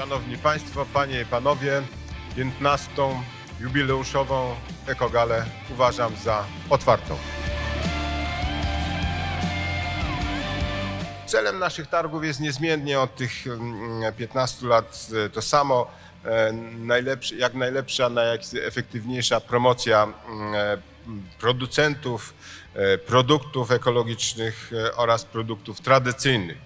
Szanowni Państwo, Panie i Panowie, 15. jubileuszową Ekogalę uważam za otwartą. Celem naszych targów jest niezmiennie od tych mm, 15 lat e, to samo. E, Najlepszy, jak najlepsza, najefektywniejsza promocja mm, e, producentów, produktów ekologicznych oraz produktów tradycyjnych.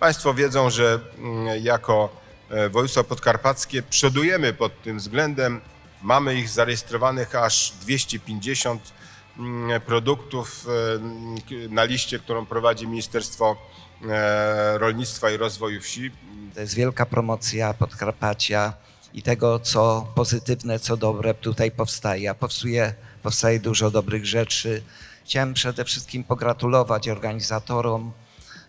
Państwo wiedzą, że mm, jako e, województwo podkarpackie przodujemy pod tym względem. Mamy ich zarejestrowanych aż 250 mm, produktów e, na liście, którą prowadzi Ministerstwo e, Rolnictwa i Rozwoju Wsi. To jest wielka promocja Podkarpacia i tego, co pozytywne, co dobre tutaj powstaje. A powstaje, powstaje dużo dobrych rzeczy. Chciałem przede wszystkim pogratulować organizatorom,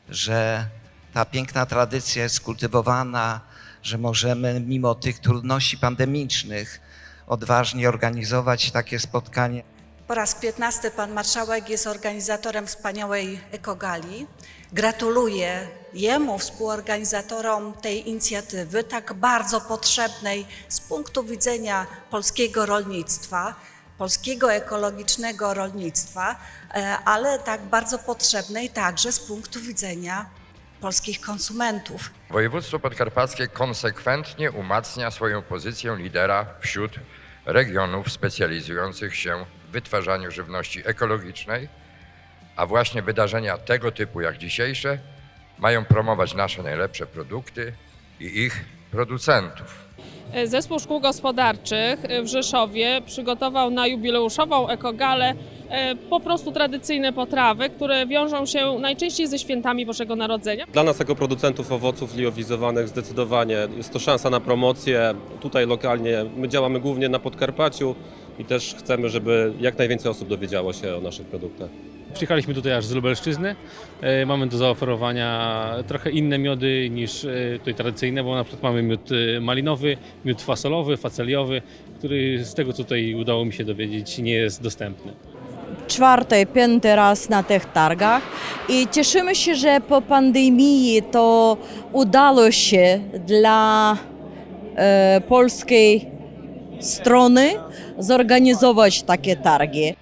że ta piękna tradycja jest kultywowana, że możemy mimo tych trudności pandemicznych odważnie organizować takie spotkanie. Po raz 15 pan marszałek jest organizatorem wspaniałej ekogali. Gratuluję jemu, współorganizatorom tej inicjatywy, tak bardzo potrzebnej z punktu widzenia polskiego rolnictwa, polskiego ekologicznego rolnictwa, e, ale tak bardzo potrzebnej także z punktu widzenia polskich konsumentów. Województwo podkarpackie konsekwentnie umacnia swoją pozycję lidera wśród regionów specjalizujących się w wytwarzaniu żywności ekologicznej, a właśnie wydarzenia tego typu jak dzisiejsze mają promować nasze najlepsze produkty i ich producentów. Zespół Szkół Gospodarczych w Rzeszowie przygotował na jubileuszową ekogalę po prostu tradycyjne potrawy, które wiążą się najczęściej ze świętami Bożego Narodzenia. Dla nas jako producentów owoców liofilizowanych zdecydowanie jest to szansa na promocję. Tutaj lokalnie my działamy głównie na Podkarpaciu i też chcemy, żeby jak najwięcej osób dowiedziało się o naszych produktach. Przyjechaliśmy tutaj aż z Lubelszczyzny. E, Mamy do zaoferowania trochę inne miody niż e, tutaj tradycyjne, bo na przykład mamy miód e, malinowy, miód fasolowy, faceliowy, który z tego co tutaj udało mi się dowiedzieć nie jest dostępny. Czwarty, piąty raz na tych targach i cieszymy się, że po pandemii to udało się dla e, polskiej strony zorganizować takie targi.